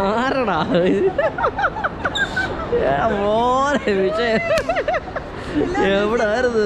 ആരടാ മോനെ വിഷയം എവിടായിരുന്നു?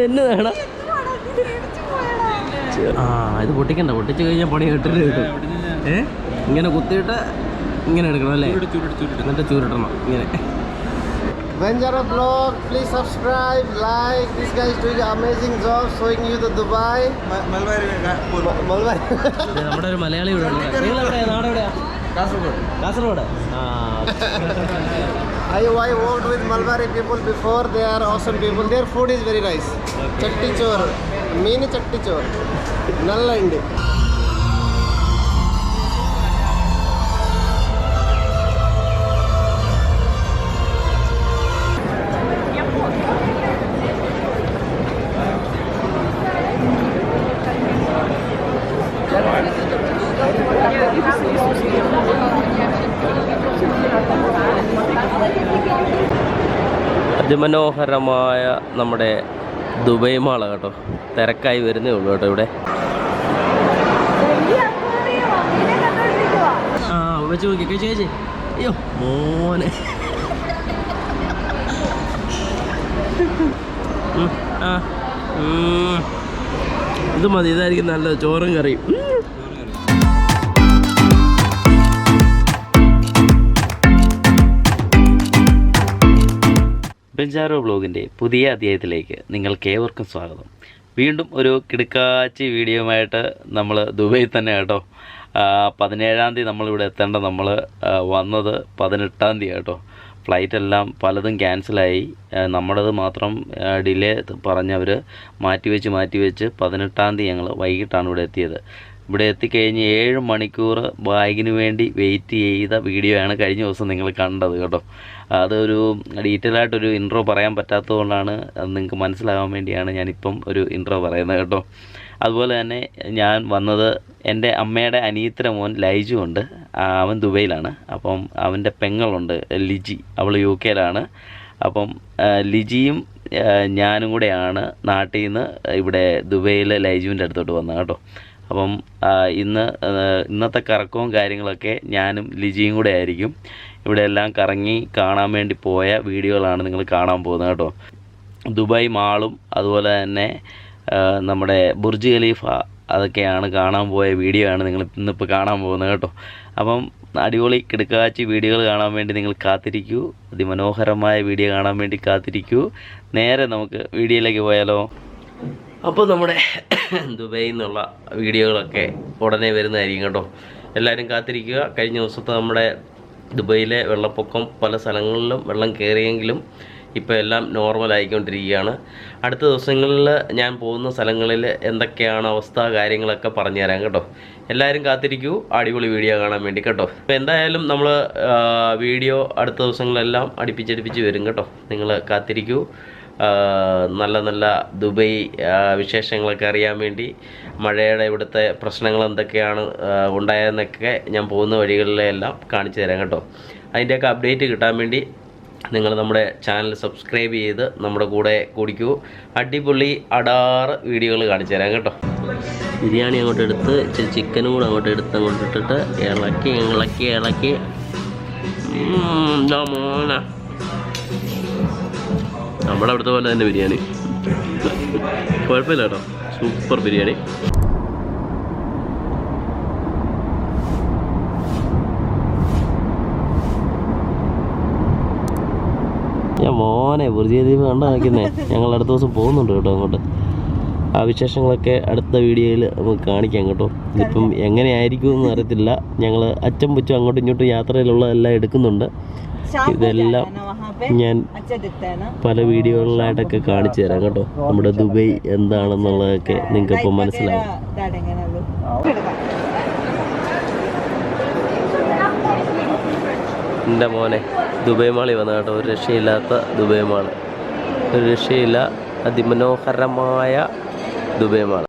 എന്നതാടാ ആ ഇത് പൊട്ടിക്കണ്ട. പൊട്ടിച്ചു കഴിഞ്ഞാൽ പണി കെട്ടിട്ട് കിട്ടും ഏ? ഇങ്ങനെ കുത്തിയിട്ട് ഇങ്ങനെ എടുക്കണം അല്ലേ? എന്നിട്ട് ചൂരിടണം. ഇങ്ങനെ. Venjara vlog, please subscribe, like. This guy is doing an amazing job showing you the Dubai. ഇത് നമ്മുടെ ഒരു മലയാളി ഇവിടെ ഉണ്ട് നിങ്ങൾ എവിടെയാ നാട് എവിടെയാ കാസർഗോഡ് ആ I, I worked with Malwari people before. They are awesome people. Their food is very nice. Chatti chor, mean chatti chor. Nalla indi. അതിമനോഹരമായ നമ്മുടെ ദുബൈ മാള കേട്ടോ. തിരക്കായി വരുന്നേ ഉള്ളൂ കേട്ടോ ഇവിടെ. ആ വെച്ച് നോക്കി കഴിച്ച് കഴിച്ച് അയ്യോ മോനെ. ഉം, ആ ഉം. ഇത് മതി ഇതായിരിക്കും നല്ലത്. ചോറും കറിയും. ഉം. ബെഞ്ചാരോ ബ്ലോഗിന്റെ പുതിയ അധ്യായത്തിലേക്ക് നിങ്ങൾക്കേവർക്കും സ്വാഗതം. വീണ്ടും ഒരു കിടുക്കാച്ചി വീഡിയോയുമായിട്ട് നമ്മൾ ദുബൈയിൽ തന്നെ കേട്ടോ. പതിനേഴാം തീയതി നമ്മളിവിടെ എത്തേണ്ട നമ്മൾ വന്നത് പതിനെട്ടാം തീയതി കേട്ടോ. ഫ്ലൈറ്റ് എല്ലാം പലതും ക്യാൻസലായി നമ്മുടേത് മാത്രം ഡിലേ പറഞ്ഞവർ മാറ്റിവെച്ച് മാറ്റിവെച്ച് പതിനെട്ടാം തീയതി ഞങ്ങൾ വൈകിട്ടാണ് ഇവിടെ എത്തിയത്. ഇവിടെ എത്തിക്കഴിഞ്ഞ് ഏഴ് മണിക്കൂർ ബാഗിന് വേണ്ടി വെയിറ്റ് ചെയ്ത വീഡിയോ ആണ് കഴിഞ്ഞ ദിവസം നിങ്ങൾ കണ്ടത് കേട്ടോ. അതൊരു ഡീറ്റെയിൽ ആയിട്ടൊരു ഇൻട്രോ പറയാൻ പറ്റാത്തതുകൊണ്ടാണ് അത് നിങ്ങൾക്ക് മനസ്സിലാകാൻ വേണ്ടിയാണ് ഞാനിപ്പം ഒരു ഇൻട്രോ പറയുന്നത് കേട്ടോ. അതുപോലെ തന്നെ ഞാൻ വന്നത് എന്റെ അമ്മയുടെ അനിയത്തിര മോൻ ലൈജു ഉണ്ട്. അവൻ ദുബൈയിലാണ്. അപ്പം അവന്റെ പെങ്ങളുണ്ട് ലിജി. അവൾ യു കെയിലാണ്. അപ്പം ലിജിയും ഞാനും കൂടെയാണ് നാട്ടിൽ നിന്ന് ഇവിടെ ദുബൈയിലെ ലൈജുവിന്റെ അടുത്തോട്ട് വന്നത് കേട്ടോ. അപ്പം ഇന്ന് ഇന്നത്തെ കറക്കവും കാര്യങ്ങളൊക്കെ ഞാനും ലിജിയും കൂടെ ആയിരിക്കും. ഇവിടെ എല്ലാം കറങ്ങി കാണാൻ വേണ്ടി പോയ വീഡിയോകളാണ് നിങ്ങൾ കാണാൻ പോകുന്നത് കേട്ടോ. ദുബായ് മാളും അതുപോലെ തന്നെ നമ്മുടെ ബുർജ് ഖലീഫ അതൊക്കെയാണ് കാണാൻ പോയ വീഡിയോ ആണ് നിങ്ങൾ ഇന്നിപ്പോൾ കാണാൻ പോകുന്നത് കേട്ടോ. അപ്പം അടിപൊളി കിടക്കാച്ചി വീഡിയോകൾ കാണാൻ വേണ്ടി നിങ്ങൾ കാത്തിരിക്കൂ. അതിമനോഹരമായ വീഡിയോ കാണാൻ വേണ്ടി കാത്തിരിക്കൂ. നേരെ നമുക്ക് വീഡിയോയിലേക്ക് പോയാലോ? അപ്പോൾ നമ്മുടെ ദുബൈയിൽ നിന്നുള്ള വീഡിയോകളൊക്കെ ഉടനെ വരുന്നതായിരിക്കും കേട്ടോ. എല്ലാവരും കാത്തിരിക്കുക. കഴിഞ്ഞ ദിവസത്തെ നമ്മുടെ ദുബൈയിലെ വെള്ളപ്പൊക്കം പല സ്ഥലങ്ങളിലും വെള്ളം കയറിയെങ്കിലും ഇപ്പോൾ എല്ലാം നോർമൽ ആയിക്കൊണ്ടിരിക്കുകയാണ്. അടുത്ത ദിവസങ്ങളിൽ ഞാൻ പോകുന്ന സ്ഥലങ്ങളിൽ എന്തൊക്കെയാണ് അവസ്ഥ കാര്യങ്ങളൊക്കെ പറഞ്ഞു തരാം കേട്ടോ. എല്ലാവരും കാത്തിരിക്കൂ. അടിപൊളി വീഡിയോ കാണാൻ വേണ്ടി കേട്ടോ. അപ്പോൾ എന്തായാലും നമ്മൾ വീഡിയോ അടുത്ത ദിവസങ്ങളെല്ലാം അടുപ്പിച്ചടുപ്പിച്ച് വരും കേട്ടോ. നിങ്ങൾ കാത്തിരിക്കൂ. നല്ല നല്ല ദുബൈ വിശേഷങ്ങളൊക്കെ അറിയാൻ വേണ്ടി മഴയുടെ ഇവിടുത്തെ പ്രശ്നങ്ങൾ എന്തൊക്കെയാണ് ഉണ്ടായതെന്നൊക്കെ ഞാൻ പോകുന്ന വഴികളിലെല്ലാം കാണിച്ചു തരാം കേട്ടോ. അതിന്റെയൊക്കെ അപ്ഡേറ്റ് കിട്ടാൻ വേണ്ടി നിങ്ങൾ നമ്മുടെ ചാനൽ സബ്സ്ക്രൈബ് ചെയ്ത് നമ്മുടെ കൂടെ കൂടിക്കൂ. അടിപൊളി അടാറ് വീഡിയോകൾ കാണിച്ചു തരാം കേട്ടോ. ബിരിയാണി അങ്ങോട്ട് എടുത്ത് ഇച്ചിരി ചിക്കനും കൂടെ അങ്ങോട്ട് എടുത്ത് അങ്ങോട്ട് ഇട്ടിട്ട് ഇളക്കി ഇളക്കി ഇളക്കി. മോനെ. നമ്മുടെ അവിടുത്തെ പോലെ തന്നെ ബിരിയാണി. കുഴപ്പമില്ല കേട്ടോ. സൂപ്പർ ബിരിയാണി. ഞാൻ മോനെ ബുർജി ദ്വീപ് കണ്ട നിൽക്കുന്നേ. ഞങ്ങൾ അടുത്ത ദിവസം പോകുന്നുണ്ട് കേട്ടോ അങ്ങോട്ട്. ആ വിശേഷങ്ങളൊക്കെ അടുത്ത വീഡിയോയിൽ നമുക്ക് കാണിക്കാം കേട്ടോ. ഇതിപ്പം എങ്ങനെയായിരിക്കും എന്ന് അറിയത്തില്ല. ഞങ്ങൾ അച്ഛൻ പുച്ചും അങ്ങോട്ടും ഇങ്ങോട്ടും യാത്രയിലുള്ളതെല്ലാം എടുക്കുന്നുണ്ട്. ഇതെല്ലാം ഞാൻ പല വീഡിയോകളിലായിട്ടൊക്കെ കാണിച്ചു തരാം കേട്ടോ. നമ്മുടെ ദുബൈ എന്താണെന്നുള്ളതൊക്കെ നിങ്ങൾക്ക് ഇപ്പൊ മനസ്സിലാവും. എന്റെ മോനെ ദുബൈ മാളി വന്ന കേട്ടോ. ഒരു രക്ഷയില്ലാത്ത ദുബൈ മാൾ. ഒരു രക്ഷയില്ല അതിമനോഹരമായ ദുബൈ മാൾ.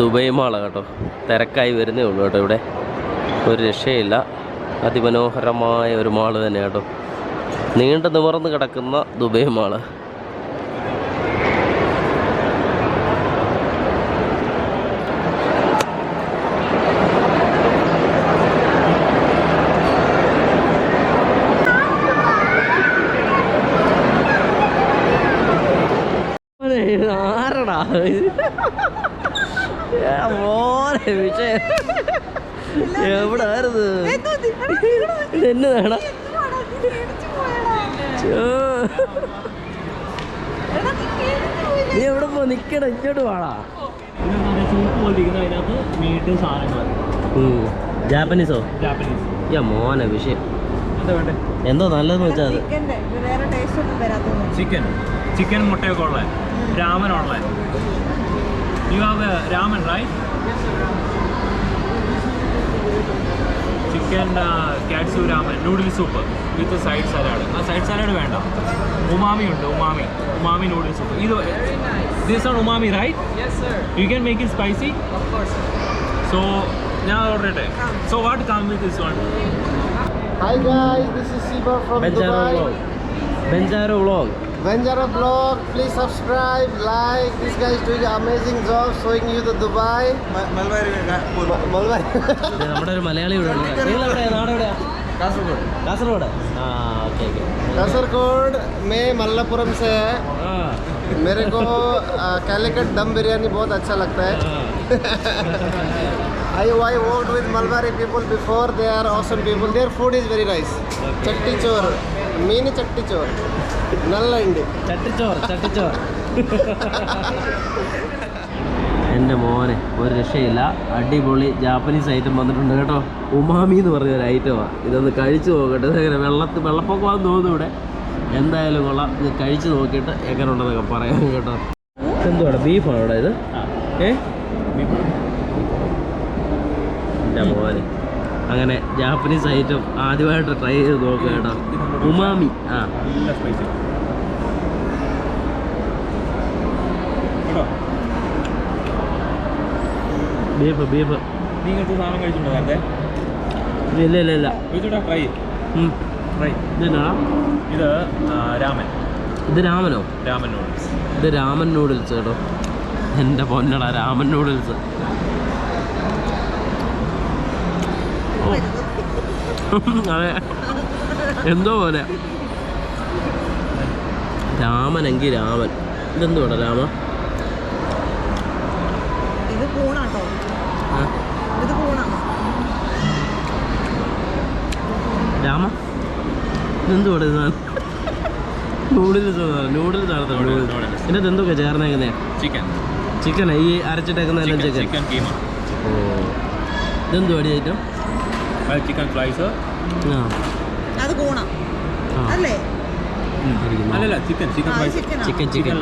ദുബൈ മാള കേട്ടോ. തിരക്കായി വരുന്നേ ഉള്ളൂ കേട്ടോ ഇവിടെ. ഒരു രക്ഷയില്ല. അതിമനോഹരമായ ഒരു മാൾ തന്നെ കേട്ടോ. നീണ്ടു നിവർന്ന് കിടക്കുന്ന ദുബൈ മാൾ. ആരടാ മോനെ വിഷയം എവിടെ ആയിരുന്നു നീ എവിടെ പോ? നിക്കട ഇങ്ങോട്ട് വാടാ. സൂപ്പ് പോലിരിക്കുന്ന അതിനകത്ത് മീറ്റ് സാധനങ്ങൾ ജാപ്പനീസോ ജാപ്പനീസ് യാ മോനെ വിഷയം. എന്താ വേണ്ടേ? എന്തോ നല്ലതെന്ന് വെച്ചാൽ ചിക്കൻ ചിക്കൻ മുട്ടയൊക്കെ ഉള്ള. രാമൻ ഉള്ള you have ramen right chicken katsu ramen. Noodle soup with side salad ആ സൈഡ് സലാഡ് വേണ്ട. ഉമാമി ഉണ്ട് ഉമാമി. ഉമാമി നൂഡിൽ സൂപ്പ് ഇത് ദിസ് ആണ് umami right you can make it spicy so ഞാൻ order ചെയ്യട്ടെ so what come with this one Hi guys, this is Siba from Banjaro Dubai. Vlog Banjaro vlog Venjara vlog, please subscribe, like. This guy is doing an amazing job showing you the Dubai. Ma- Malwari. നമ്മുടെ ഒരു മലയാളി ഇവിടെ ഉണ്ട് നിങ്ങൾ എവിടെയാ നാട് എവിടെയാ കാസർഗോഡ് കാസർഗോഡ് ആ okay okay Kasaragod में मल्लापुरम से है ആ मेरे को कैलिकट दम बिरयानी बहुत अच्छा लगता है I, I worked with Malwari people before. They are awesome people. Their food is very nice. Chatti chor, mini chatti chor. Nalla indi. Chatti chor. Chatti chor. എന്റെ മോനെ ഒരു രക്ഷയില്ല അടിപൊളി ജാപ്പനീസ് ഐറ്റം വന്നിട്ടുണ്ട് കേട്ടോ ഉമാമി എന്ന് പറഞ്ഞ ഒരു ഐറ്റമാണ് ഇതൊന്ന് കഴിച്ചു നോക്കട്ടെ ഇതെങ്ങനെ വെള്ളത്ത് വെള്ളപ്പൊക്കമാണെന്ന് തോന്നുന്നു ഇവിടെ എന്തായാലും കൊള്ളാം ഇത് കഴിച്ചു നോക്കിയിട്ട് എങ്ങനെ ഉണ്ടെന്നൊക്കെ പറയാം കേട്ടോ എന്തുവാണ് ബീഫാണ് ഇവിടെ ഇത് ഏ എന്റെ മോനെ. അങ്ങനെ ജാപ്പനീസ് ഐറ്റം ആദ്യമായിട്ട് ട്രൈ ചെയ്ത് നോക്കുക കേട്ടോ. ഉമാമി ആ. ബീഫ് ബീഫ് ഇല്ല ഇല്ല ഇല്ല. ട്രൈ ഇതെന്നാ? ഇത് രാമൻ. ഇത് രാമനോ? രാമൻ നൂഡിൽസ് ഇത് രാമൻ നൂഡിൽസ് കേട്ടോ. എന്റെ പൊന്നടാ രാമൻ നൂഡിൽസ് അതെ. എന്തോ പോലെ. രാമനെങ്കിൽ രാമൻ. ഇതെന്തുവാടാ രാമ? ഇത് പൂണാട്ടോ ഇത് രാമ? ഇതെന്തുവാടാ ഇത് നൂഡിൽസ് നൂഡിൽസ്. ഇതിനകത്ത് എന്തൊക്കെ ചേർന്നേക്കുന്നേ? ചിക്കൻ ചിക്കനാ ഈ അരച്ചിട്ടേക്കുന്ന ചിക്കൻ കീമ ഓ. ഇതെന്തുവാടി ഐറ്റം ചിക്കൻ ഫ്ലൈസ് ആ. അത് കൂണാ. അല്ലേ? അല്ലല്ല ചിക്കൻ ചിക്കൻ. ചിക്കൻ ചിക്കൻ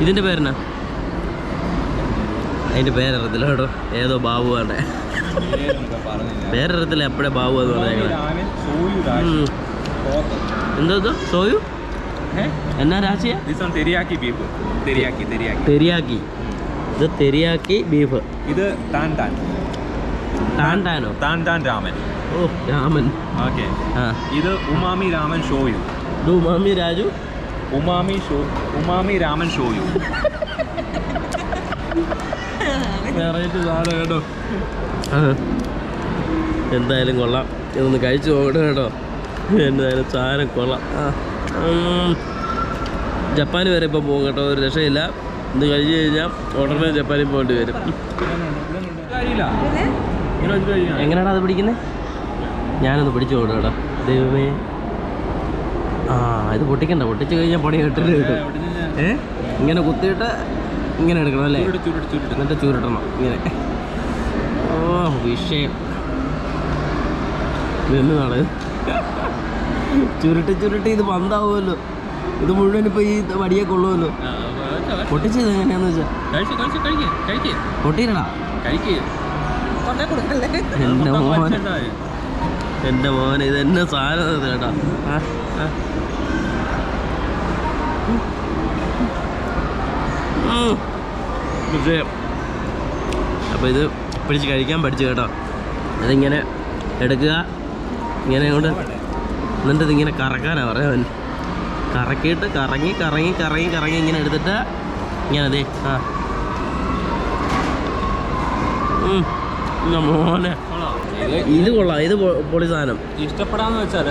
ഇതിന്റെ പേരെന്നാ? അതിന്റെ പേരറിയത്തില്ല കേട്ടോ. ഏതോ ബാബു ആണ് പേരറിയത്തില്ല എപ്പോഴേ ബാബു എന്ന് പറഞ്ഞേക്കണേ. എന്താ സോയു? എന്നാ രാശിയാ this one teriyaki beef teriyaki teriyaki. Teriyaki. ഇത് തെരിയാക്കി ബീഫ്. ഇത് താൻ താൻ. ടാൻ ടാനോ താൻ താൻ രാമൻ. ഓ രാമൻ. ഓക്കെ. ഇത് ഉമാമി രാമൻ ഷോയു. ഇത് ഉമാമി രാജു? ഉമാമി ഷോ ഉമാമി രാമൻ ഷോയു. വെറൈറ്റി സാധനം കേട്ടോ. എന്തായാലും കൊള്ളാം. ഇതൊന്ന് കഴിച്ചു പോകണം കേട്ടോ. എന്തായാലും സാധനം കൊള്ളാം. ജപ്പാൻ വരെ ഇപ്പോൾ പോകും കേട്ടോ. ഒരു രക്ഷയില്ല. ഇത് കഴിഞ്ഞ് കഴിഞ്ഞാൽ ഉടനെ ജപ്പാനിൽ പോകേണ്ടി വരും. എങ്ങനെയാണ് അത് പിടിക്കുന്നത് ഞാനൊന്ന് പിടിച്ചു കൊടുക്കും കേട്ടോ ദൈവമേ. ആ ഇത് പൊട്ടിക്കണ്ട. പൊട്ടിച്ചു കഴിഞ്ഞാൽ പണി കെട്ടിട്ട് കിട്ടും. ഏ? ഇങ്ങനെ കുത്തിയിട്ട് ഇങ്ങനെ എടുക്കണം അല്ലേ? എന്നിട്ട് ചൂരിട്ടണം. ഇങ്ങനെ. ഓ വിഷയം. എന്നതാണ് ചുരുട്ടി ചുരുട്ടി ഇത് പന്താവുമല്ലോ ഇത് മുഴുവൻ ഇപ്പോൾ ഈ വടിയെ കൊള്ളുമല്ലോ. പൊട്ടിച്ചത് എങ്ങനെയാന്ന് വെച്ചാൽ കഴിച്ച് കഴിച്ച് കഴിക്ക് കഴിക്ക്. പൊട്ടിയിരടാ കഴിക്ക്. കൊണ്ടേ കൊടുക്കല്ലേ? എന്റെ മോൻ എന്റെ മോൻ ഇത് എന്നെ സാധനം കേട്ടാ. വിജയം. അപ്പോൾ ഇത് പിടിച്ച് കഴിക്കാൻ പഠിച്ചു കേട്ടോ. അതിങ്ങനെ എടുക്കുക. ഇങ്ങനെ കൊണ്ട് എന്നിട്ട് ഇതിങ്ങനെ കറക്കാനാണ് പറയാൻ കറക്കിയിട്ട് കറങ്ങി കറങ്ങി കറങ്ങി കറങ്ങി ഇങ്ങനെ എടുത്തിട്ട് ഇങ്ങനെ അതെ ആ. മോനെ. ഇത് കൊള്ളാം. ഇത് പൊളി സാധനം. ഇഷ്ടപ്പെടാന്ന് വെച്ചാൽ.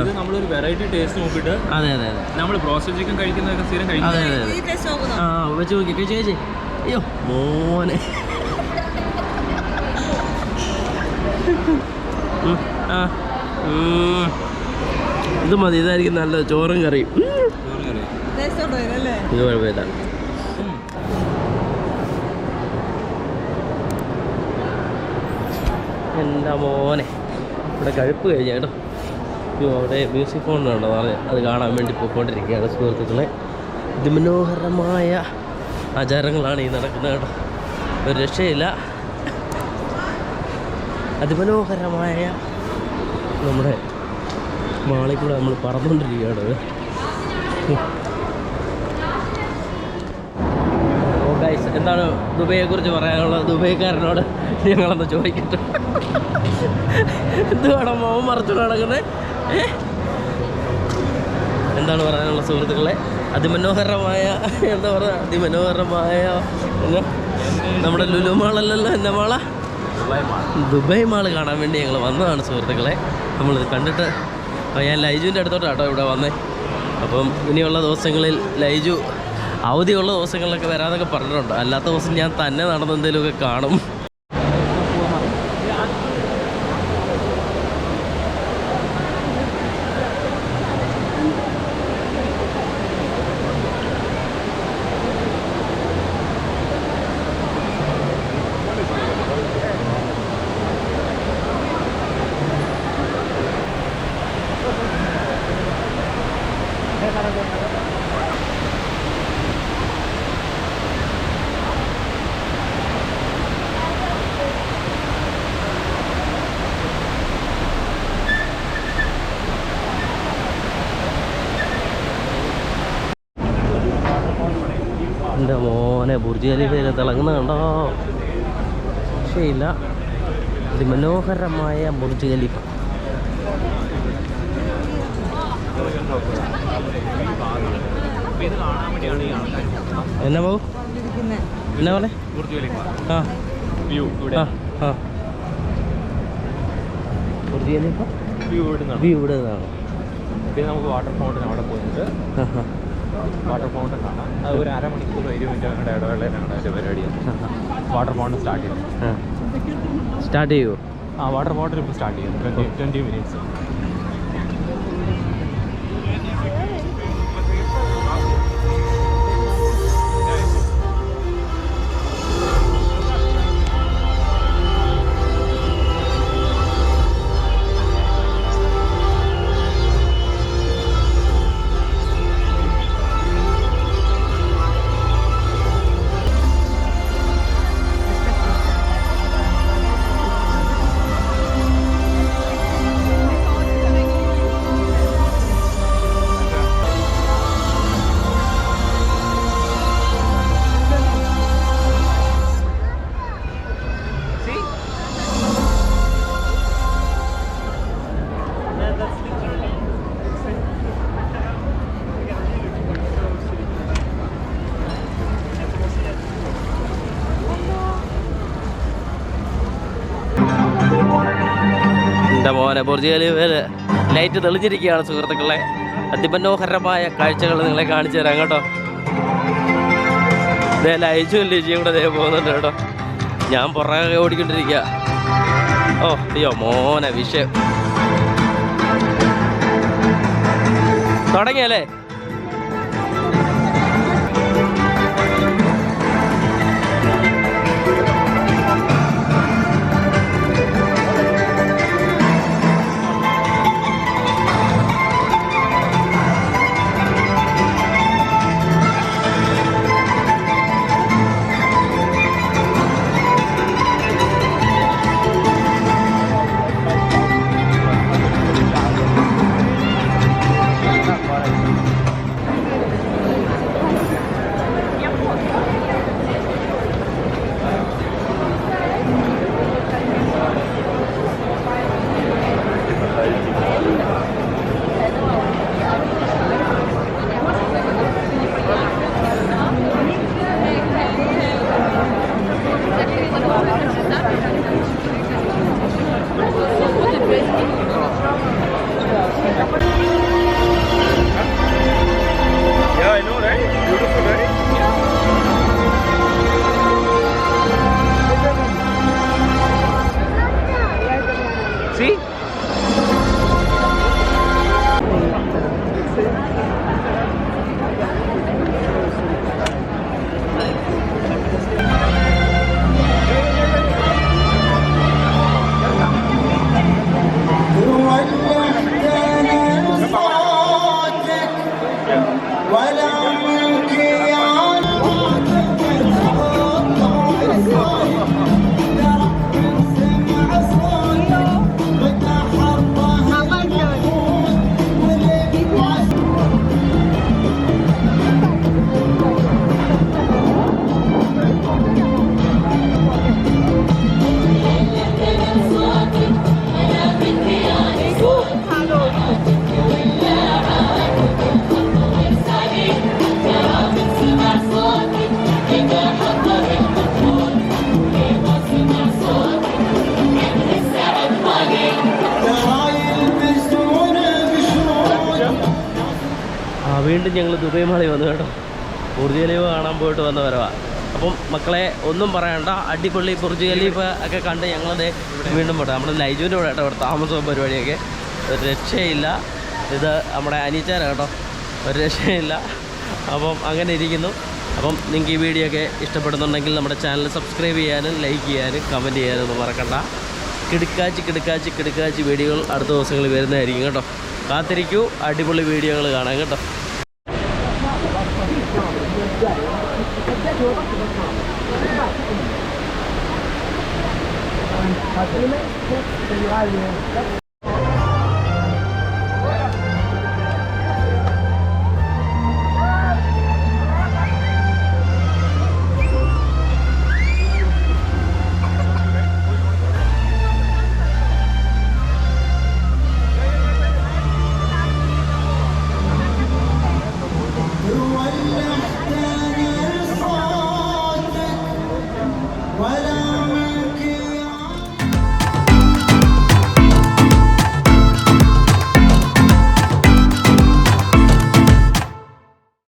ഇത് നമ്മളൊരു വെറൈറ്റി ടേസ്റ്റ് നോക്കിട്ട് അതെ അതെ അതെ. നമ്മൾ പ്രോസസ് ചിക്കൻ കഴിക്കുന്നതൊക്കെ സ്ഥിരം ആ വെച്ച് നോക്കി. കഴിച്ചു കഴിച്ചേ. അയ്യോ മോനെ. ഇത് മതി. ഇതായിരിക്കും നല്ല ചോറും കറിയും. ഇത് കുഴപ്പമില്ല. എന്റെ മോനെ. ഇവിടെ കഴുപ്പ് കഴിഞ്ഞ കേട്ടോ. അവിടെ മ്യൂസിക് ഫോണിനുണ്ടോ നാളെ അത് കാണാൻ വേണ്ടി പോയിക്കൊണ്ടിരിക്കുകയാണ് സുഹൃത്തുക്കളെ. അതിമനോഹരമായ ആചാരങ്ങളാണ് ഈ നടക്കുന്നത് കേട്ടോ. ഒരു രക്ഷയില്ല. അതിമനോഹരമായ നമ്മുടെ മാളിൽ കൂടെ നമ്മൾ പറന്നുകൊണ്ടിരിക്കുകയാണ് എന്താണ് ദുബൈയെ കുറിച്ച് പറയാനുള്ളത്? ദുബൈക്കാരനോട് ഞങ്ങളൊന്ന് ചോദിക്കട്ടെ. എന്തുവാണോ മോൻ മറച്ചു നടക്കുന്നത് എന്താണ് പറയാനുള്ള സുഹൃത്തുക്കളെ? അതിമനോഹരമായ എന്താ പറയുക അതിമനോഹരമായ നമ്മുടെ ലുലു മാളല്ലല്ലോ എന്റെ മാള? ദുബായ് മാൾ കാണാൻ വേണ്ടി ഞങ്ങൾ വന്നതാണ് സുഹൃത്തുക്കളെ. നമ്മൾ കണ്ടിട്ട് ഞാൻ ലൈജുവിന്റെ അടുത്തോട്ടാട്ടോ ഇവിടെ വന്നേ. അപ്പം ഇനിയുള്ള ദിവസങ്ങളിൽ ലൈജു അവധിയുള്ള ദിവസങ്ങളിലൊക്കെ വരാമെന്നൊക്കെ പറഞ്ഞിട്ടുണ്ട്. അല്ലാത്ത ദിവസം ഞാൻ തന്നെ നടന്ന് എന്തെങ്കിലുമൊക്കെ കാണും എന്റെ മോനെ ബുർജ് ഖലീഫയിൽ തിളങ്ങുന്ന കണ്ടോ രക്ഷയില്ല അതിമനോഹരമായ ബുർജ് ഖലീഫ. എന്നാ ബാബു? എന്നാ പോലെ ആ. വ്യൂ ഇവിടെ ആ ആ. Burj Khalifa? വ്യൂ ഇവിടെ നിന്നാണ് പിന്നെ നമുക്ക് വാട്ടർ ഫൗണ്ടൻ അവിടെ പോയിട്ട് വാട്ടർ ഫൗണ്ടൻ കാണാം അത് ഒരു അരമണിക്കൂർ ഇരുപത് മിനിറ്റ് അങ്ങോട്ട് ഇടവേളയിലാണ് അതിന്റെ പരിപാടിയാണ് വാട്ടർ ഫൗണ്ടൻ സ്റ്റാർട്ട് ചെയ്യും സ്റ്റാർട്ട് ചെയ്യുമോ ആ വാട്ടർ ഫൗണ്ടൻ ഇപ്പോൾ സ്റ്റാർട്ട് ചെയ്യും ട്വന്റി ട്വന്റി മിനിറ്റ്സ് എന്റെ മോനെ ലൈറ്റ് തെളിഞ്ഞിരിക്കുകയാണ് സുഹൃത്തുക്കളെ. അതിമനോഹരമായ കാഴ്ചകൾ നിങ്ങളെ കാണിച്ചു തരാം കേട്ടോ. ഇതേ ലൈജും ലിജിയും കൂടെ ദേ പോകുന്നുണ്ട് കേട്ടോ. ഞാൻ പുറകെ ഓടിക്കൊണ്ടിരിക്കുക. ഓ അയ്യോ മോനെ വിഷയം. തുടങ്ങിയല്ലേ? മക്കളെ ഒന്നും പറയണ്ട. അടിപൊളി ബുർജ് ഖലീഫ ഒക്കെ കണ്ട് ഞങ്ങളത് വീണ്ടും പോട്ടെ നമ്മുടെ ലൈജുവിന്റെ കൂടെ കേട്ടോ ഇവിടെ താമസവും പരിപാടിയൊക്കെ. ഒരു രക്ഷയില്ല. ഇത് നമ്മുടെ അനീച്ചാര കേട്ടോ. ഒരു രക്ഷയില്ല. അപ്പം അങ്ങനെ ഇരിക്കുന്നു. അപ്പം നിങ്ങൾക്ക് ഈ വീഡിയോ ഒക്കെ ഇഷ്ടപ്പെടുന്നുണ്ടെങ്കിൽ നമ്മുടെ ചാനൽ സബ്സ്ക്രൈബ് ചെയ്യാനും ലൈക്ക് ചെയ്യാനും കമന്റ് ചെയ്യാനും ഒന്നും മറക്കണ്ട. കിടുക്കാച്ചി കിടുക്കാച്ചി കിടുക്കാച്ചി വീഡിയോകൾ അടുത്ത ദിവസങ്ങളിൽ വരുന്നതായിരിക്കും കേട്ടോ. കാത്തിരിക്കൂ. അടിപൊളി വീഡിയോകൾ കാണാം കേട്ടോ. Acuna, se lleva bien.